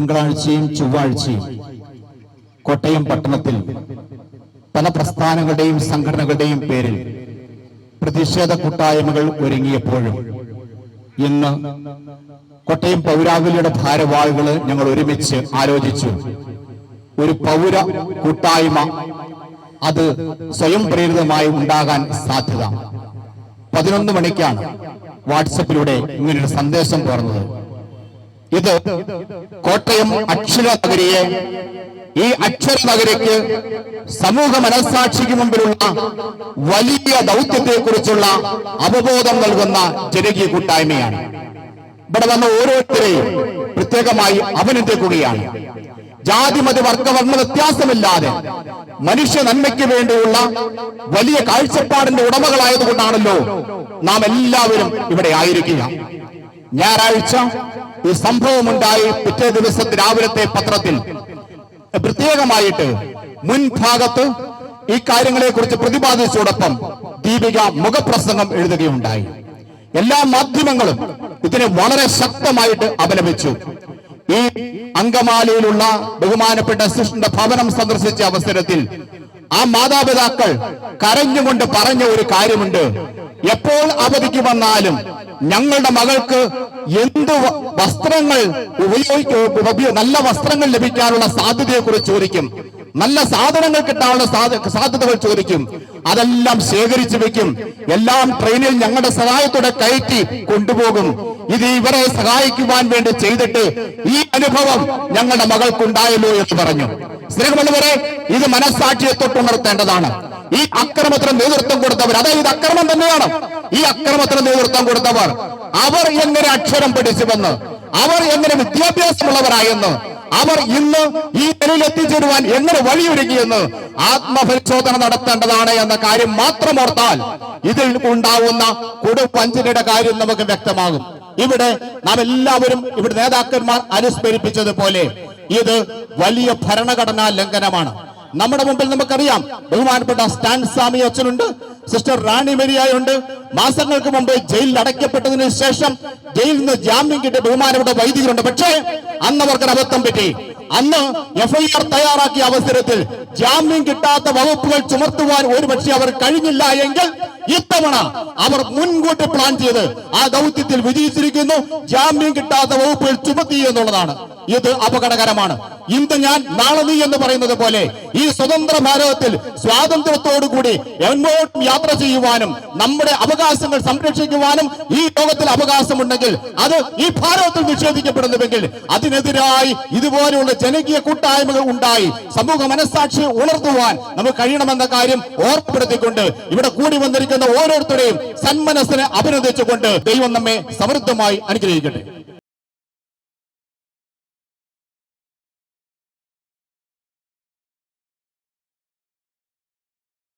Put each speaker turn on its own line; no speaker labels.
തിങ്കളാഴ്ചയും ചൊവ്വാഴ്ചയും കോട്ടയം പട്ടണത്തിൽ പല പ്രസ്ഥാനങ്ങളുടെയും സംഘടനകളുടെയും പേരിൽ പ്രതിഷേധ കൂട്ടായ്മകൾ ഒരുങ്ങിയപ്പോഴും ഇന്ന് കോട്ടയം പൗരാവലിയുടെ ഭാരവാഹികൾ ഞങ്ങൾ ഒരുമിച്ച് ആലോചിച്ചു. ഒരു പൗര കൂട്ടായ്മ അത് സ്വയം പ്രേരിതമായി ഉണ്ടാകാൻ സാധ്യത. പതിനൊന്ന് മണിക്കാണ് വാട്സപ്പിലൂടെ ഇങ്ങനൊരു സന്ദേശം തുറന്നത്. ഇത് കോട്ടയം അക്ഷര നഗരിയെ ഈ അക്ഷര നഗരിക്ക് സമൂഹ മനസാക്ഷിക്ക് മുമ്പിലുള്ള വലിയ ദൗത്യത്തെ കുറിച്ചുള്ള അവബോധം നൽകുന്ന ജനകീയ കൂട്ടായ്മയാണ്. ഇവിടെ വന്ന ഓരോരുത്തരെയും പ്രത്യേകമായി അഭിനന്ദിക്കുകയാണ്. ജാതി മത വർഗവർണ വ്യത്യാസമില്ലാതെ മനുഷ്യ നന്മയ്ക്ക് വേണ്ടിയുള്ള വലിയ കാഴ്ചപ്പാടിന്റെ ഉടമകളായതുകൊണ്ടാണല്ലോ നാം എല്ലാവരും ഇവിടെ ആയിരിക്കുക. ഞായറാഴ്ച ഈ സംഭവം ഉണ്ടായി പിറ്റേ ദിവസത്തെ രാവിലത്തെ പത്രത്തിൽ. പ്രത്യേകമായിട്ട് മുൻഭാഗത്ത് ഈ കാര്യങ്ങളെ കുറിച്ച് പ്രതിപാദിച്ചോടൊപ്പം ദീപിക മുഖപ്രസംഗം എഴുതുകയുണ്ടായി. എല്ലാ മാധ്യമങ്ങളും ഇതിനെ വളരെ ശക്തമായിട്ട് അപലപിച്ചു. ഈ അങ്കമാലയിലുള്ള ബഹുമാനപ്പെട്ട സിഷ്ണന്റെ ഭവനം സന്ദർശിച്ച അവസരത്തിൽ ആ മാതാപിതാക്കൾ കരഞ്ഞുകൊണ്ട് പറഞ്ഞ ഒരു കാര്യമുണ്ട്. എപ്പോൾ അവധിക്ക് വന്നാലും ഞങ്ങളുടെ മകൾക്ക് എന്ത് വസ്ത്രങ്ങൾ ഉപയോഗിക്കും നല്ല വസ്ത്രങ്ങൾ ലഭിക്കാനുള്ള സാധ്യതയെക്കുറിച്ച് ചോദിക്കും. നല്ല സാധനങ്ങൾ കിട്ടാനുള്ള സാധ്യതകൾ ചോദിക്കും. അതെല്ലാം ശേഖരിച്ചു വെക്കും. എല്ലാം ട്രെയിനിൽ ഞങ്ങളുടെ സഹായത്തോടെ കയറ്റി കൊണ്ടുപോകും. ഇത് ഇവരെ സഹായിക്കുവാൻ വേണ്ടി ചെയ്തിട്ട് ഈ അനുഭവം ഞങ്ങളുടെ മകൾക്കുണ്ടായല്ലോ എന്ന് പറഞ്ഞു. സ്നേഹമുള്ളവരെ ഇത് മനസ്സാക്ഷിയെ തൊട്ടുണർത്തേണ്ടതാണ്. ഈ അക്രമത്തിന് നേതൃത്വം കൊടുത്തവർ അതായത് അക്രമം തന്നെയാണ്. ഈ അക്രമത്തിന് നേതൃത്വം കൊടുത്തവർ. അവർ എങ്ങനെ അക്ഷരം പഠിച്ചുവെന്ന് അവർ എങ്ങനെ വിദ്യാഭ്യാസമുള്ളവരായെന്ന് അവർ ഇന്ന് ഈ നിലയിൽ എത്തിച്ചേരുവാൻ എങ്ങനെ വഴിയൊരുങ്ങിയെന്ന് ആത്മപരിശോധന നടത്തേണ്ടതാണ് എന്ന കാര്യം മാത്രം ഓർത്താൽ ഇതിൽ ഉണ്ടാവുന്ന കൊടുപ്പഞ്ചിനയുടെ കാര്യം നമുക്ക് വ്യക്തമാകും. ഇവിടെ നാം എല്ലാവരും ഇവിടെ നേതാക്കന്മാർ അനുസ്മരിപ്പിച്ചതുപോലെ ഇത് വലിയ ഭരണഘടനാ ലംഘനമാണ്. നമ്മുടെ മുമ്പിൽ നമുക്കറിയാം ബഹുമാനപ്പെട്ട സ്റ്റാൻ സ്വാമി അച്ഛനുണ്ട്. സിസ്റ്റർ റാണി മെരിയായുണ്ട്. മാസങ്ങൾക്ക് മുമ്പ് ജയിലിൽ അടയ്ക്കപ്പെട്ടതിന് ശേഷം ജയിലിൽ നിന്ന് ജാമ്യം കിട്ടിയ ബഹുമാനപ്പെട്ട വൈദികരുണ്ട്. പക്ഷേ അന്ന് അവർക്ക് അബദ്ധം പറ്റി. അന്ന് എഫ്ഐആർ തയ്യാറാക്കിയ അവസരത്തിൽ ജാമ്യം കിട്ടാത്ത വകുപ്പുകൾ ചുമത്തുവാൻ ഒരുപക്ഷെ അവർ കഴിഞ്ഞില്ല എങ്കിൽ ഇത്തവണ അവർ മുൻകൂട്ടി പ്ലാൻ ചെയ്ത് ആ ദൗത്യത്തിൽ വിജയിച്ചിരിക്കുന്നു. ജാമ്യം കിട്ടാത്ത വകുപ്പുകൾ ചുമത്തി എന്നുള്ളതാണ്. ഇത് അപകടകരമാണ്. ഇന്ന് ഞാൻ നാളെ നീ എന്ന് പറയുന്നത് പോലെ ഈ സ്വതന്ത്ര ഭാരതത്തിൽ സ്വാതന്ത്ര്യത്തോടുകൂടി എങ്ങോട്ടും യാത്ര ചെയ്യുവാനും നമ്മുടെ അവകാശങ്ങൾ സംരക്ഷിക്കുവാനും ഈ ലോകത്തിൽ അവകാശമുണ്ടെങ്കിൽ അത് ഈ ഭാരതത്തിൽ നിഷേധിക്കപ്പെടുന്നുവെങ്കിൽ അതിനെതിരായി ഇതുപോലെയുള്ള ജനകീയ കൂട്ടായ്മകൾ ഉണ്ടായി സമൂഹ മനസ്സാക്ഷി ഉണർത്തുവാൻ നമുക്ക് കഴിയണമെന്ന കാര്യം ഓർമ്മപ്പെടുത്തിക്കൊണ്ട് ഇവിടെ കൂടി വന്നിരിക്കുന്ന ഓരോരുത്തരെയും സന്മനസ്സിനെ അഭിനന്ദിച്ചുകൊണ്ട് ദൈവം നമ്മെ സമൃദ്ധമായി അനുഗ്രഹിക്കട്ടെ.